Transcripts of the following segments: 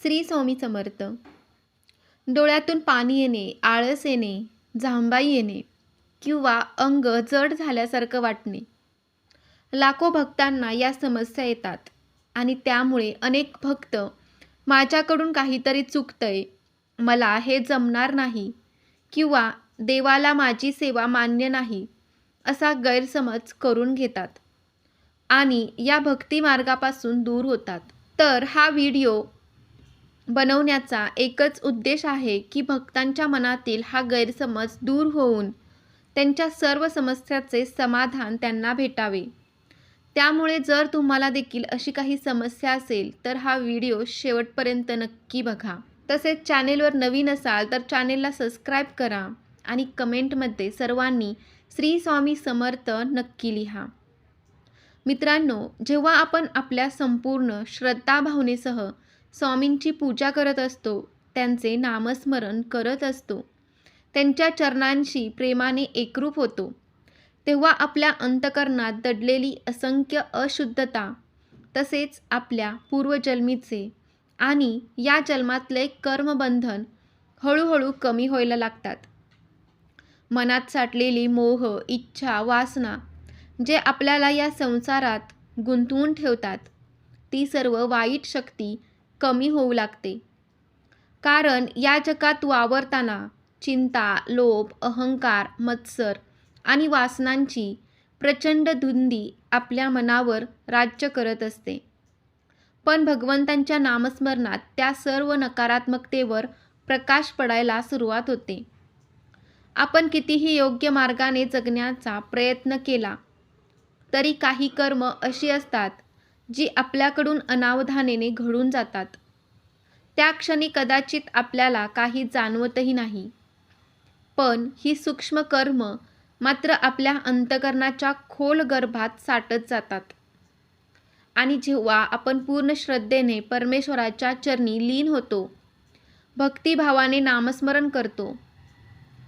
श्री स्वामी समर्थ. डोळ्यातून पाणी येणे आळस येणे जांभाई येणे किंवा अंग जड झाल्यासारखं वाटणे. लाखो भक्तांना या समस्या येतात आणि त्यामुळे अनेक भक्त माझ्याकडून काहीतरी चुकतंय मला हे जमणार नाही किंवा देवाला माझी सेवा मान्य नाही असा गैरसमज करून घेतात आणि या भक्ती मार्गापासून दूर होतात. तर हा व्हिडिओ बनवण्याचा एकच उद्देश आहे की भक्तांच्या मनातील हा गैरसमज दूर होऊन त्यांच्या सर्व समस्याचे समाधान त्यांना भेटावे. त्यामुळे जर तुम्हाला देखील अशी काही समस्या असेल तर हा व्हिडिओ शेवटपर्यंत नक्की बघा. तसेच चॅनेलवर नवीन असाल तर चॅनेलला सबस्क्राईब करा आणि कमेंटमध्ये सर्वांनी श्री स्वामी समर्थ नक्की लिहा. मित्रांनो जेव्हा आपण आपल्या संपूर्ण श्रद्धाभावनेसह स्वामींची पूजा करत असतो त्यांचे नामस्मरण करत असतो. त्यांच्या चरणांशी प्रेमाने एकरूप होतो. तेव्हा आपल्या अंतकरणात दडलेली असंख्य अशुद्धता तसेच आपल्या पूर्वजन्मीचे आणि या जन्मातले कर्मबंधन हळूहळू कमी व्हायला लागतात. मनात साठलेली मोह इच्छा वासना जे आपल्याला या संसारात गुंतवून ठेवतात ती सर्व वाईट शक्ती कमी होऊ लागते. कारण या जगात वावरताना चिंता लोभ अहंकार मत्सर आणि वासनांची प्रचंड धुंदी आपल्या मनावर राज्य करत असते. पण भगवंतांच्या नामस्मरणात त्या सर्व नकारात्मकतेवर प्रकाश पडायला सुरुवात होते. आपण कितीही योग्य मार्गाने जगण्याचा प्रयत्न केला तरी काही कर्म अशी असतात जी आपल्याकडून अनावधानेने घडून जातात. त्या क्षणी कदाचित आपल्याला काही जाणवतही नाही. पण ही सूक्ष्म कर्म मात्र आपल्या अंतकरणाच्या खोल गर्भात साठत जातात. आणि जेव्हा आपण पूर्ण श्रद्धेने परमेश्वराच्या चरणी लीन होतो भक्तिभावाने नामस्मरण करतो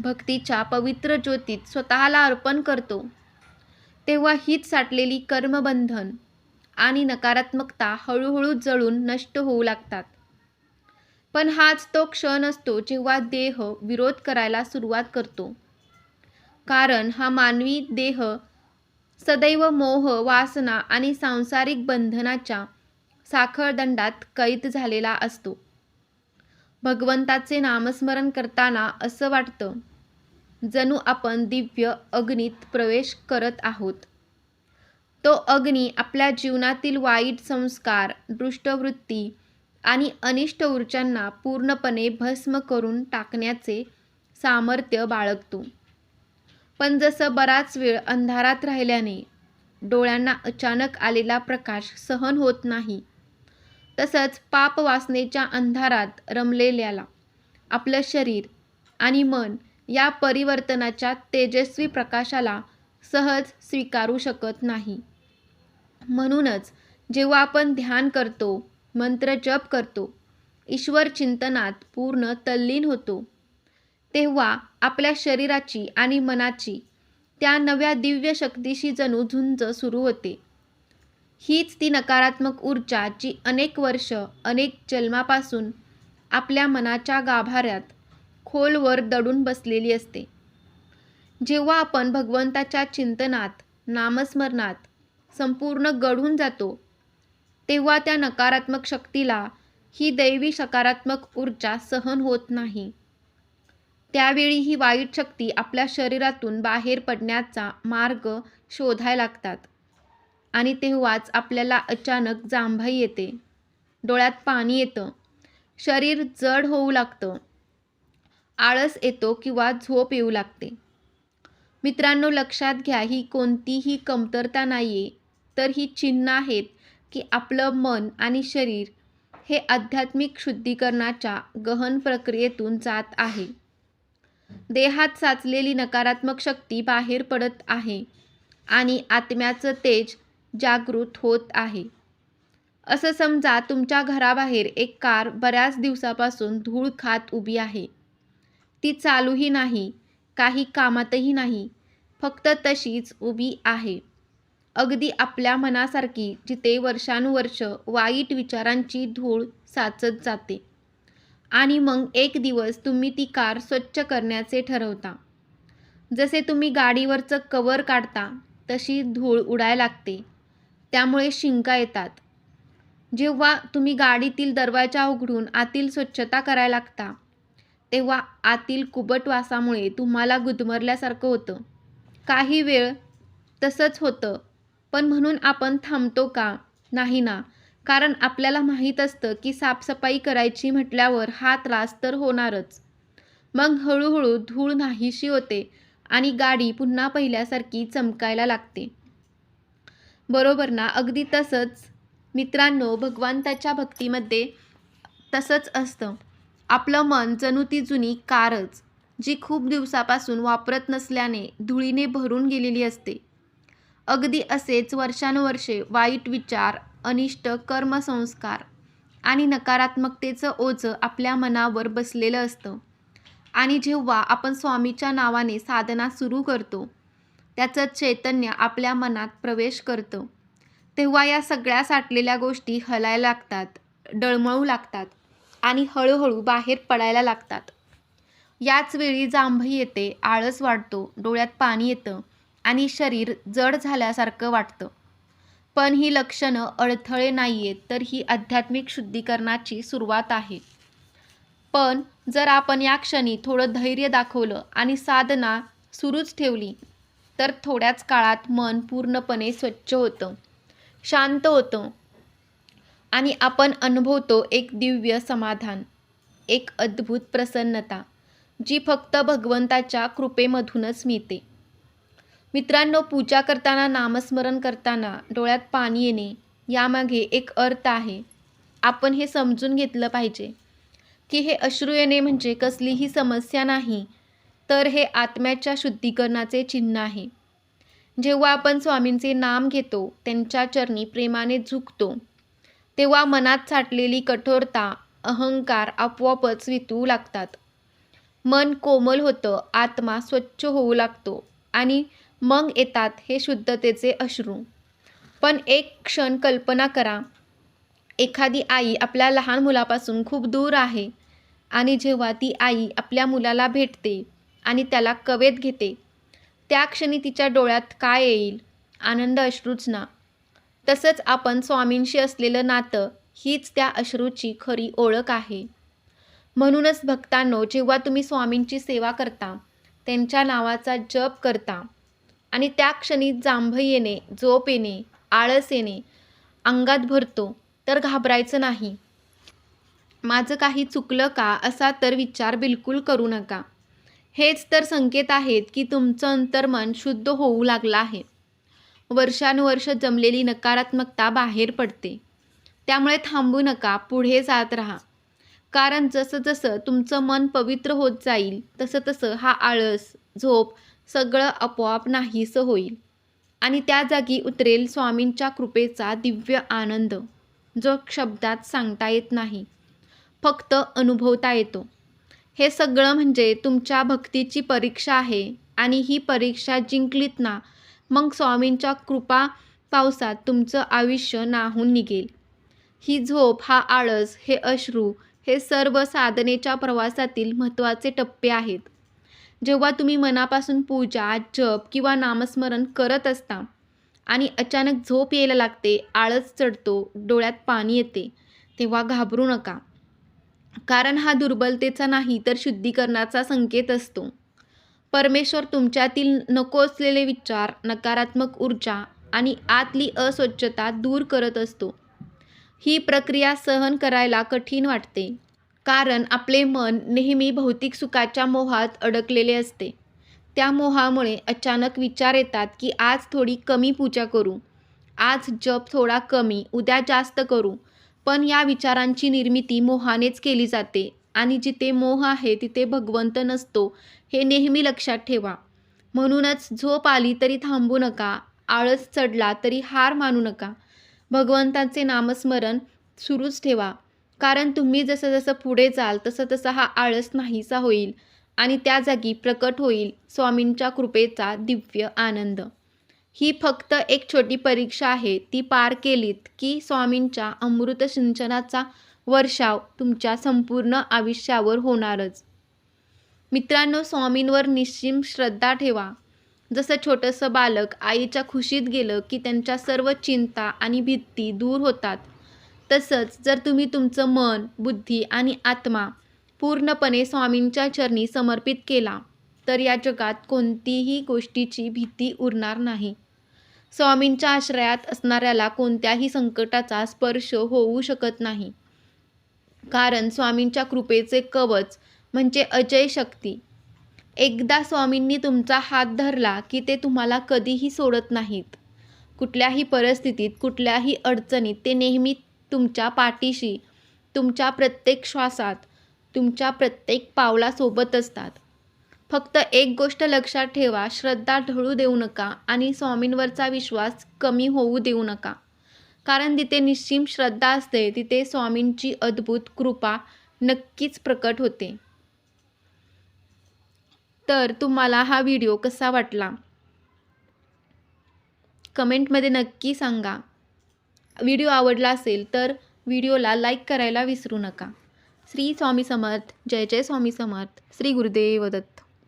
भक्तीच्या पवित्र ज्योतीत स्वतःला अर्पण करतो तेव्हा हीच साठलेली कर्मबंधन आणि नकारात्मकता हळूहळू जळून नष्ट होऊ लागतात. पण हाच तो क्षण असतो जेव्हा देह विरोध करायला सुरुवात करतो. कारण हा मानवी देह सदैव मोह वासना आणि सांसारिक बंधनाच्या साखळदंडात कैद झालेला असतो. भगवंताचे नामस्मरण करताना असं वाटतं जणू आपण दिव्य अग्नीत प्रवेश करत आहोत. तो अग्नी आपल्या जीवनातील वाईट संस्कार दृष्टवृत्ती आणि अनिष्ट ऊर्जांना पूर्णपणे भस्म करून टाकण्याचे सामर्थ्य बाळगतो. पण जसं बराच वेळ अंधारात राहिल्याने डोळ्यांना अचानक आलेला प्रकाश सहन होत नाही तसंच पाप वासनेच्या अंधारात रमलेल्याला आपलं शरीर आणि मन या परिवर्तनाच्या तेजस्वी प्रकाशाला सहज स्वीकारू शकत नाही. म्हणूनच जेव्हा आपण ध्यान करतो मंत्र जप करतो ईश्वर चिंतनात पूर्ण तल्लीन होतो तेव्हा आपल्या शरीराची आणि मनाची त्या नव्या दिव्य शक्तीशी जणू झुंज सुरू होते. हीच ती नकारात्मक ऊर्जा जी अनेक वर्ष अनेक जन्मापासून आपल्या मनाच्या गाभाऱ्यात खोलवर दडून बसलेली असते. जेव्हा आपण भगवंताच्या चिंतनात नामस्मरणात संपूर्ण गढून जातो. तेव्हा त्या नकारात्मक शक्तीला ही दैवी सकारात्मक ऊर्जा सहन होत नाही. त्यावेळी ही वाईट शक्ती आपल्या शरीरातून बाहेर पडण्याचा मार्ग शोधायला लागतात आणि तेव्हाच आपल्याला अचानक जांभाई येते. डोळ्यात पाणी येतं. शरीर जड होऊ लागतं. आळस येतो किंवा झोप येऊ लागते. मित्रांनो लक्षात घ्या ही कोणतीही कमतरता नाही आहे तर ही चिन्ह आहेत की आपलं मन आणि शरीर हे आध्यात्मिक शुद्धीकरणाच्या गहन प्रक्रियेतून जात आहे. देहात साचलेली नकारात्मक शक्ती बाहेर पडत आहे आणि आत्म्याचं तेज जागृत होत आहे. असं समजा तुमच्या घराबाहेर एक कार बऱ्याच दिवसापासून धूळ खात उभी आहे. ती चालूही नाही काही कामातही नाही फक्त तशीच उभी आहे. अगदी आपल्या मनासारखी जिथे वर्षानुवर्ष वाईट विचारांची धूळ साचत जाते. आणि मग एक दिवस तुम्ही ती कार स्वच्छ करण्याचे ठरवता. जसे तुम्ही गाडीवरचं कवर काढता तशी धूळ उडायला लागते. त्यामुळे शिंका येतात. जेव्हा तुम्ही गाडीतील दरवाजा उघडून आतील स्वच्छता करायला लागता तेव्हा आतील कुबट वासामुळे तुम्हाला गुदमरल्यासारखं होतं. काही वेळ तसंच होतं. पण म्हणून आपण थांबतो का? नाही ना. कारण आपल्याला माहीत असतं की साफसफाई करायची म्हटल्यावर हा त्रास तर होणारच. मग हळूहळू धूळ नाहीशी होते आणि गाडी पुन्हा पहिल्यासारखी चमकायला लागते. बरोबर ना? अगदी तसंच. मित्रांनो भगवंताच्या भक्तीमध्ये तसंच असतं. आपलं मन जणू ती जुनी कारच जी खूप दिवसापासून वापरत नसल्याने धुळीने भरून गेलेली असते. अगदी असेच वर्षानुवर्षे वाईट विचार अनिष्ट कर्मसंस्कार आणि नकारात्मकतेचं ओझं आपल्या मनावर बसलेलं असतं. आणि जेव्हा आपण स्वामीच्या नावाने साधना सुरू करतो त्याचं चैतन्य आपल्या मनात प्रवेश करतं. तेव्हा या सगळ्या साठलेल्या गोष्टी हलायला लागतात डळमळू लागतात आणि हळूहळू बाहेर पडायला लागतात. याच वेळी जांभई येते आळस वाढतो डोळ्यात पाणी येतं आणि शरीर जड झाल्यासारखं वाटतं. पण ही लक्षणं अडथळे नाही आहेत तर ही आध्यात्मिक शुद्धीकरणाची सुरुवात आहे. पण जर आपण या क्षणी थोडं धैर्य दाखवलं आणि साधना सुरूच ठेवली तर थोड्याच काळात मन पूर्णपणे स्वच्छ होतं शांत होतं आणि आपण अनुभवतो एक दिव्य समाधान एक अद्भुत प्रसन्नता जी फक्त भगवंताच्या कृपेमधूनच मिळते. मित्रांनो पूजा करताना नामस्मरण करताना डोळ्यात पाणी येणे यामागे एक अर्थ आहे. आपण हे समजून घेतलं पाहिजे. की हे अश्रू येणे म्हणजे कसलीही समस्या नाही तर हे आत्म्याच्या शुद्धीकरणाचे चिन्ह आहे. जेव्हा आपण स्वामींचे नाम घेतो त्यांच्या चरणी प्रेमाने झुकतो तेव्हा मनात साठलेली कठोरता अहंकार आपोआपच वितू लागतात. मन कोमल होतं आत्मा स्वच्छ होऊ लागतो आणि मग येतात हे शुद्धतेचे अश्रू. पण एक क्षण कल्पना करा एखादी आई आपल्या लहान मुलापासून खूप दूर आहे आणि जेव्हा ती आई आपल्या मुलाला भेटते आणि त्याला कवेत घेते त्या क्षणी तिच्या डोळ्यात काय येईल? आनंद अश्रूच ना. तसंच आपण स्वामींशी असलेलं नातं हीच त्या अश्रूची खरी ओळख आहे. म्हणूनच भक्तांनो जेव्हा तुम्ही स्वामींची सेवा करता त्यांच्या नावाचा जप करता आणि त्या क्षणी जांभ येणे झोप येणे आळस येणे अंगात भरतो तर घाबरायचं नाही. माझं काही चुकलं का असा तर विचार बिलकुल करू नका. हेच तर संकेत आहेत की तुमचं अंतर्मन शुद्ध होऊ लागलं आहे. वर्षानुवर्ष जमलेली नकारात्मकता बाहेर पडते. त्यामुळे थांबू नका पुढे जात राहा. कारण जसं जसं तुमचं मन पवित्र होत जाईल तसं तसं हा आळस झोप सगळं आपोआप नाहीसं होईल. आणि त्या जागी उतरेल स्वामींच्या कृपेचा दिव्य आनंद जो शब्दात सांगता येत नाही फक्त अनुभवता येतो. हे सगळं म्हणजे तुमच्या भक्तीची परीक्षा आहे आणि ही परीक्षा जिंकलीत ना मग स्वामींच्या कृपा पावसात तुमचं आयुष्य नाहून निघेल. ही झोप हा आळस हे अश्रू हे सर्व साधनेच्या प्रवासातील महत्त्वाचे टप्पे आहेत. जेव्हा तुम्ही मनापासून पूजा जप किंवा नामस्मरण करत असता आणि अचानक झोप यायला लागते आळस चढतो डोळ्यात पाणी येते तेव्हा घाबरू नका. कारण हा दुर्बलतेचा नाही तर शुद्धीकरणाचा संकेत असतो. परमेश्वर तुमच्यातील नको असलेले विचार नकारात्मक ऊर्जा आणि आतली अस्वच्छता दूर करत असतो. ही प्रक्रिया सहन करायला कठीण वाटते. कारण आपले मन नेहमी भौतिक सुखाच्या मोहात अडकलेले असते. त्या मोहामुळे अचानक विचार येतात की आज थोडी कमी पूजा करू. आज जप थोडा कमी उद्या जास्त करू. पण या विचारांची निर्मिती मोहानेच केली जाते आणि जिथे मोह आहे तिथे भगवंत नसतो हे नेहमी लक्षात ठेवा. म्हणूनच झोप आली तरी थांबू नका आळस चढला तरी हार मानू नका. भगवंताचे नामस्मरण सुरूच ठेवा. कारण तुम्ही जसं जसं पुढे जाल तसं तसं हा आळस नाहीसा होईल आणि त्या जागी प्रकट होईल स्वामींच्या कृपेचा दिव्य आनंद. ही फक्त एक छोटी परीक्षा आहे. ती पार केलीत की स्वामींच्या अमृत सिंचनाचा वर्षाव तुमच्या संपूर्ण आयुष्यावर होणारच. मित्रांनो स्वामींवर निश्चिम श्रद्धा ठेवा. जसं छोटंसं बालक आईच्या खुशीत गेलं की त्यांच्या सर्व चिंता आणि भीती दूर होतात तसंच जर तुम्ही तुमचं मन बुद्धी आणि आत्मा पूर्णपणे स्वामींच्या चरणी समर्पित केला तर या जगात कोणतीही गोष्टीची भीती उरणार नाही. स्वामींच्या आश्रयात असणाऱ्याला कोणत्याही संकटाचा स्पर्श होऊ शकत नाही. कारण स्वामींच्या कृपेचे कवच म्हणजे अजय शक्ती. एकदा स्वामींनी तुमचा हात धरला की ते तुम्हाला कधीही सोडत नाहीत. कुठल्याही परिस्थितीत कुठल्याही अडचणीत ते नेहमी तुमच्या पाठीशी तुमच्या प्रत्येक श्वासात तुमच्या प्रत्येक पावलासोबत असतात. फक्त एक गोष्ट लक्षात ठेवा श्रद्धा ढळू देऊ नका आणि स्वामींवरचा विश्वास कमी होऊ देऊ नका. कारण तिथे निश्चिम श्रद्धा असते तिथे स्वामींची अद्भुत कृपा नक्कीच प्रकट होते. तर तुम्हाला हा व्हिडिओ कसा वाटला? कमेंटमध्ये नक्की सांगा. व्हिडिओ आवडला असेल तर व्हिडिओला लाईक करायला विसरू नका. श्री स्वामी समर्थ जय जय स्वामी समर्थ श्री गुरुदेव दत्त.